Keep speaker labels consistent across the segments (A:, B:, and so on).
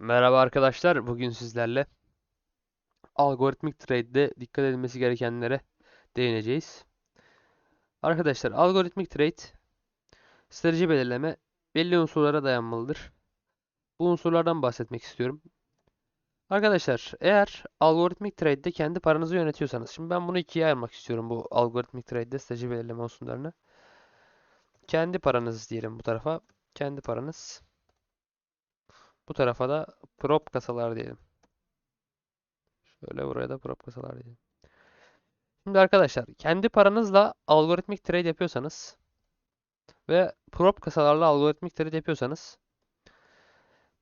A: Merhaba arkadaşlar. Bugün sizlerle algoritmik trade'de dikkat edilmesi gerekenlere değineceğiz. Arkadaşlar algoritmik trade strateji belirleme belli unsurlara dayanmalıdır. Bu unsurlardan bahsetmek istiyorum. Arkadaşlar eğer algoritmik trade'de kendi paranızı yönetiyorsanız şimdi ben bunu ikiye ayırmak istiyorum bu algoritmik trade'de strateji belirleme unsurlarını. Kendi paranız diyelim bu tarafa. Kendi paranız. Bu tarafa da prop kasalar diyelim. Şöyle buraya da prop kasalar diyelim. Şimdi arkadaşlar kendi paranızla algoritmik trade yapıyorsanız ve prop kasalarla algoritmik trade yapıyorsanız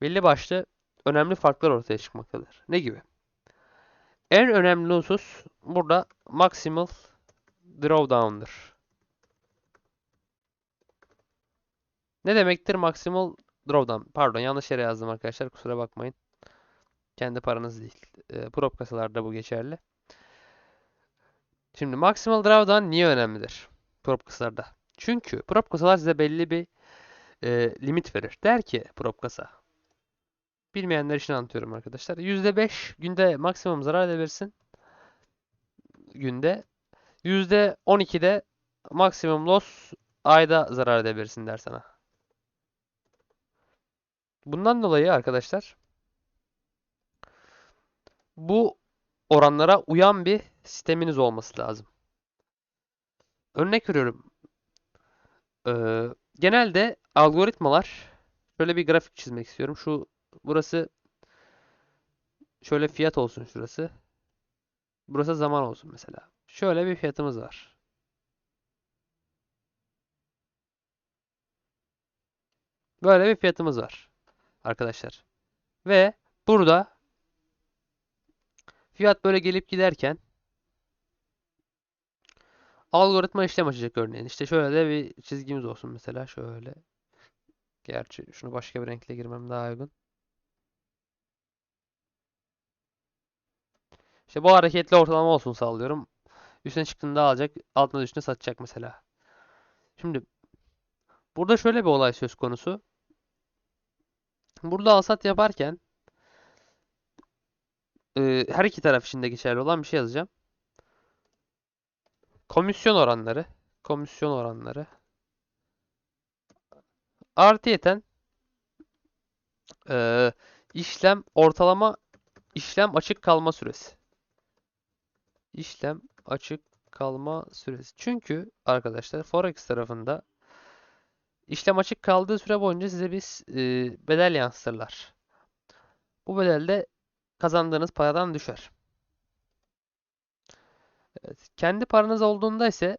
A: belli başlı önemli farklar ortaya çıkmaktadır. Ne gibi? En önemli husus burada maximal drawdown'dır. Ne demektir maximal drawdown? Pardon yanlış yere yazdım arkadaşlar kusura bakmayın. Kendi paranız değil. E, prop kasalarda bu geçerli. Şimdi maximal drawdown niye önemlidir? Prop kasalarda. Çünkü prop kasalar size belli bir e, limit verir. Der ki prop kasa. Bilmeyenler için anlatıyorum arkadaşlar. %5 günde maksimum zarar edebilirsin. Günde. %12'de maksimum loss ayda zarar edebilirsin der sana. Bundan dolayı arkadaşlar bu oranlara uyan bir sisteminiz olması lazım. Örnek veriyorum. Ee, genelde algoritmalar şöyle bir grafik çizmek istiyorum. Şu burası şöyle fiyat olsun şurası. Burası zaman olsun mesela. Şöyle bir fiyatımız var. Böyle bir fiyatımız var arkadaşlar. Ve burada fiyat böyle gelip giderken algoritma işlem açacak örneğin. İşte şöyle de bir çizgimiz olsun mesela şöyle. Gerçi şunu başka bir renkle girmem daha uygun. İşte bu hareketli ortalama olsun sağlıyorum. Üstüne çıktığında alacak, altına düştüğünde satacak mesela. Şimdi burada şöyle bir olay söz konusu. Burada alsat yaparken e, her iki taraf için de geçerli olan bir şey yazacağım. Komisyon oranları, komisyon oranları artıyeten e, işlem ortalama işlem açık kalma süresi. İşlem açık kalma süresi. Çünkü arkadaşlar Forex tarafında işlem açık kaldığı süre boyunca size bir e, bedel yansıtırlar. Bu bedel de kazandığınız paradan düşer. Evet, kendi paranız olduğunda ise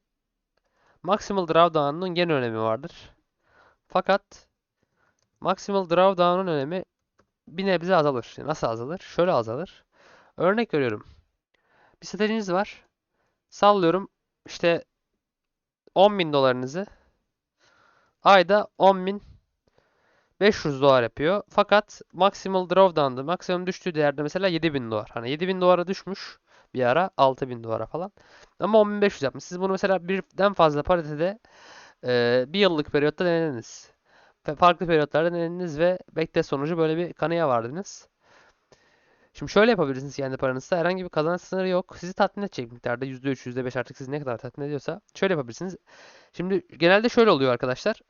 A: Maximal Drawdown'un gene önemi vardır. Fakat Maximal Drawdown'un önemi bir nebze azalır. Nasıl azalır? Şöyle azalır. Örnek veriyorum. Bir stratejiniz var. Sallıyorum işte 10.000 dolarınızı ayda 10.500 dolar yapıyor. Fakat maximal drawdown'da maksimum düştüğü değerde mesela 7000 dolar. Hani 7000 dolara düşmüş bir ara 6000 dolara falan. Ama 10.500 yapmış. Siz bunu mesela birden fazla paritede e, bir yıllık periyotta denediniz. Farklı periyotlarda denediniz ve backtest sonucu böyle bir kanıya vardınız. Şimdi şöyle yapabilirsiniz kendi paranızda. Herhangi bir kazanç sınırı yok. Sizi tatmin edecek miktarda %3, %5 artık sizi ne kadar tatmin ediyorsa şöyle yapabilirsiniz. Şimdi genelde şöyle oluyor arkadaşlar.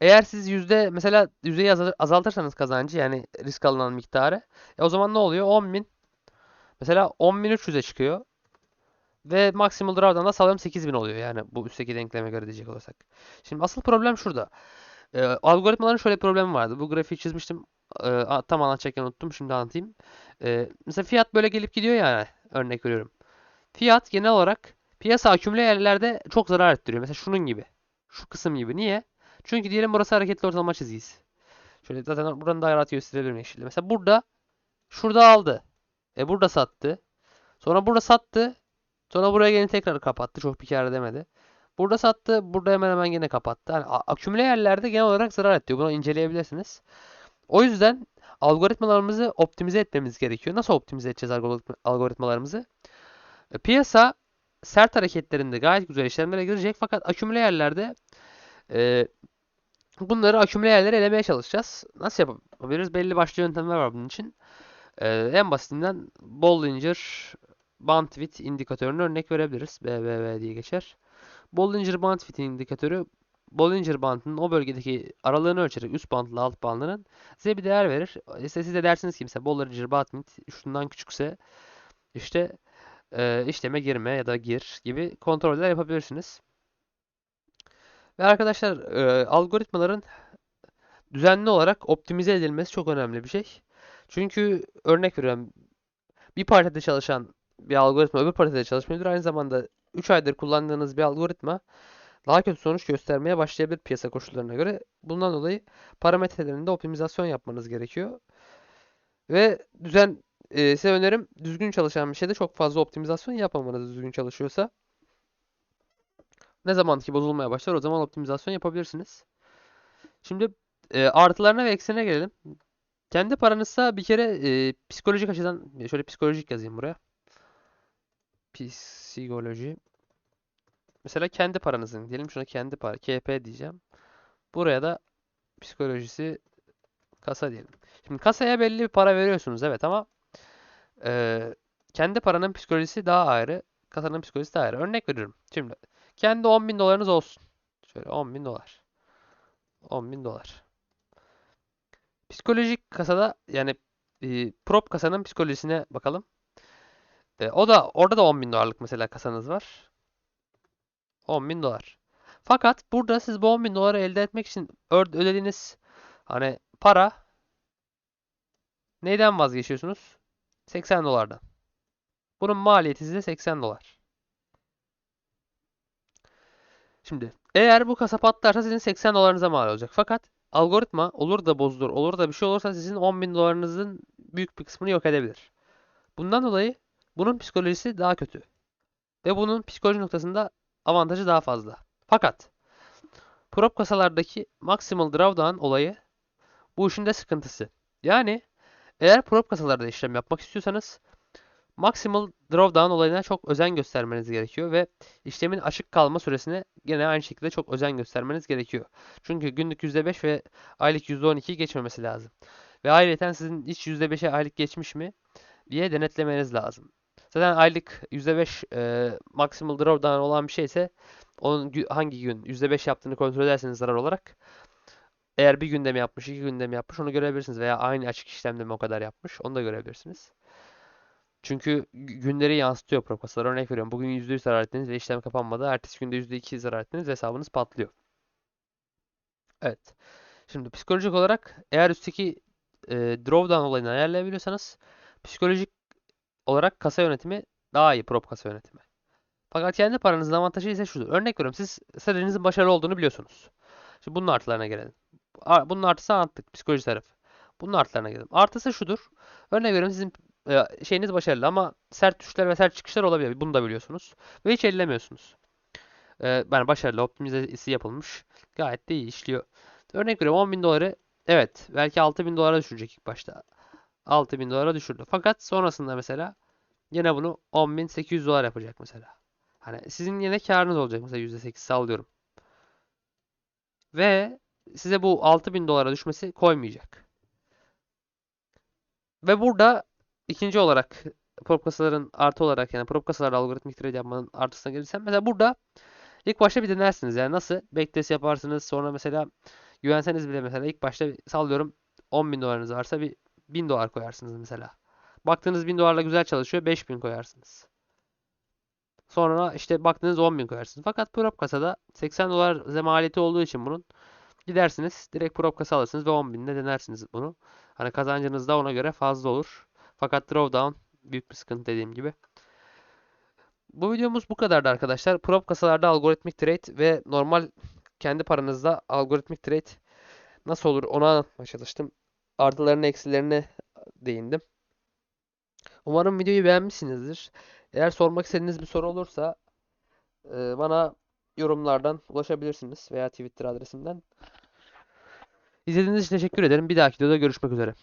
A: Eğer siz yüzde mesela yüzdeyi azaltırsanız kazancı yani risk alınan miktarı e o zaman ne oluyor? 10.000 mesela 10.300'e çıkıyor. Ve maximal drawdown da sanırım 8000 oluyor yani bu üstteki denkleme göre diyecek olursak. Şimdi asıl problem şurada. Ee, algoritmaların şöyle bir problemi vardı. Bu grafiği çizmiştim. Ee, tam anlatacakken unuttum. Şimdi anlatayım. Ee, mesela fiyat böyle gelip gidiyor yani. Örnek veriyorum. Fiyat genel olarak piyasa akümüle yerlerde çok zarar ettiriyor. Mesela şunun gibi. Şu kısım gibi. Niye? Çünkü diyelim burası hareketli ortalama çizgisi. Şöyle zaten buradan daha rahat gösterebilirim yeşilde. Mesela burada şurada aldı. E burada sattı. Sonra burada sattı. Sonra buraya gelin tekrar kapattı. Çok bir kar demedi. Burada sattı. Burada hemen hemen yine kapattı. Yani akümüle yerlerde genel olarak zarar ediyor. Bunu inceleyebilirsiniz. O yüzden algoritmalarımızı optimize etmemiz gerekiyor. Nasıl optimize edeceğiz algoritmalarımızı? E, piyasa sert hareketlerinde gayet güzel işlemlere girecek. Fakat akümüle yerlerde e, bunları akümüle yerlere elemeye çalışacağız. Nasıl yap yapabiliriz. Belli başlı yöntemler var bunun için. Ee, en basitinden Bollinger Bandwidth indikatörünü örnek verebiliriz. BBB diye geçer. Bollinger Bandwidth indikatörü Bollinger bandının o bölgedeki aralığını ölçerek üst bandla alt bandının size bir değer verir. İşte siz de dersiniz ki mesela Bollinger Bandwidth şundan küçükse işte e, işleme girme ya da gir gibi kontroller yapabilirsiniz. Ve arkadaşlar e, algoritmaların düzenli olarak optimize edilmesi çok önemli bir şey. Çünkü örnek veriyorum bir partide çalışan bir algoritma öbür partide çalışmıyordur. Aynı zamanda 3 aydır kullandığınız bir algoritma daha kötü sonuç göstermeye başlayabilir piyasa koşullarına göre. Bundan dolayı parametrelerinde optimizasyon yapmanız gerekiyor. Ve düzen e, size önerim düzgün çalışan bir şeyde çok fazla optimizasyon yapmamanız düzgün çalışıyorsa. Ne zaman ki bozulmaya başlar o zaman optimizasyon yapabilirsiniz. Şimdi e, artılarına ve eksilerine gelelim. Kendi paranızsa bir kere e, psikolojik açıdan şöyle psikolojik yazayım buraya. Psikoloji. Mesela kendi paranızın diyelim şuna kendi para KP diyeceğim. Buraya da psikolojisi kasa diyelim. Şimdi kasaya belli bir para veriyorsunuz evet ama e, kendi paranın psikolojisi daha ayrı. Kasanın psikolojisi daha ayrı. Örnek veriyorum. Şimdi kendi 10 bin dolarınız olsun. Şöyle 10 bin dolar. 10 bin dolar. Psikolojik kasada yani e, prop kasanın psikolojisine bakalım. E, o da orada da 10 bin dolarlık mesela kasanız var. 10 bin dolar. Fakat burada siz bu 10 bin doları elde etmek için ödediğiniz hani para neyden vazgeçiyorsunuz? 80 dolardan. Bunun maliyeti size 80 dolar. Şimdi eğer bu kasa patlarsa sizin 80 dolarınıza mal olacak. Fakat algoritma olur da bozulur, olur da bir şey olursa sizin 10 bin dolarınızın büyük bir kısmını yok edebilir. Bundan dolayı bunun psikolojisi daha kötü. Ve bunun psikoloji noktasında avantajı daha fazla. Fakat prop kasalardaki maximal drawdown olayı bu işin de sıkıntısı. Yani eğer prop kasalarda işlem yapmak istiyorsanız maximal drawdown olayına çok özen göstermeniz gerekiyor ve işlemin açık kalma süresine gene aynı şekilde çok özen göstermeniz gerekiyor. Çünkü günlük %5 ve aylık %12 geçmemesi lazım. Ve ayrıca sizin hiç %5'e aylık geçmiş mi diye denetlemeniz lazım. Zaten aylık %5 e, maximal drawdown olan bir şeyse onun hangi gün %5 yaptığını kontrol ederseniz zarar olarak eğer bir günde mi yapmış, iki günde mi yapmış onu görebilirsiniz veya aynı açık işlemde mi o kadar yapmış onu da görebilirsiniz. Çünkü gü- günleri yansıtıyor proposalar. Örnek veriyorum. Bugün %100 zarar ettiniz ve işlem kapanmadı. Ertesi günde %2 zarar ettiniz ve hesabınız patlıyor. Evet. Şimdi psikolojik olarak eğer üstteki e, drawdown olayını ayarlayabiliyorsanız psikolojik olarak kasa yönetimi daha iyi prop kasa yönetimi. Fakat kendi paranızın avantajı ise şudur. Örnek veriyorum siz stratejinizin başarılı olduğunu biliyorsunuz. Şimdi bunun artılarına gelelim. Bunun artısı anlattık psikoloji tarafı. Bunun artılarına gelelim. Artısı şudur. Örnek veriyorum sizin e, şeyiniz başarılı ama sert düşüşler ve sert çıkışlar olabilir. Bunu da biliyorsunuz. Ve hiç ellemiyorsunuz. E, yani başarılı optimizesi yapılmış. Gayet de iyi işliyor. Örnek veriyorum 10 bin doları evet belki 6 bin dolara düşürecek ilk başta. 6 bin dolara düşürdü. Fakat sonrasında mesela yine bunu 10.800 dolar yapacak mesela. Hani sizin yine karınız olacak mesela %8 sallıyorum. Ve size bu 6000 dolara düşmesi koymayacak. Ve burada ikinci olarak prop kasaların artı olarak yani prop kasalarda algoritmik trade yapmanın artısına gelirsem mesela burada ilk başta bir denersiniz yani nasıl backtest yaparsınız sonra mesela güvenseniz bile mesela ilk başta sallıyorum 10.000 dolarınız varsa bir 1000 dolar koyarsınız mesela. Baktığınız 1000 dolarla güzel çalışıyor 5000 koyarsınız. Sonra işte baktığınız 10.000 koyarsınız. Fakat prop kasada 80 dolar maliyeti olduğu için bunun gidersiniz direkt prop kasa alırsınız ve 10.000'de denersiniz bunu. Hani kazancınız da ona göre fazla olur. Fakat drawdown büyük bir sıkıntı dediğim gibi. Bu videomuz bu kadardı arkadaşlar. Prop kasalarda algoritmik trade ve normal kendi paranızda algoritmik trade nasıl olur onu anlatmaya çalıştım. Artılarını eksilerini değindim. Umarım videoyu beğenmişsinizdir. Eğer sormak istediğiniz bir soru olursa e, bana yorumlardan ulaşabilirsiniz veya Twitter adresimden. İzlediğiniz için teşekkür ederim. Bir dahaki videoda görüşmek üzere.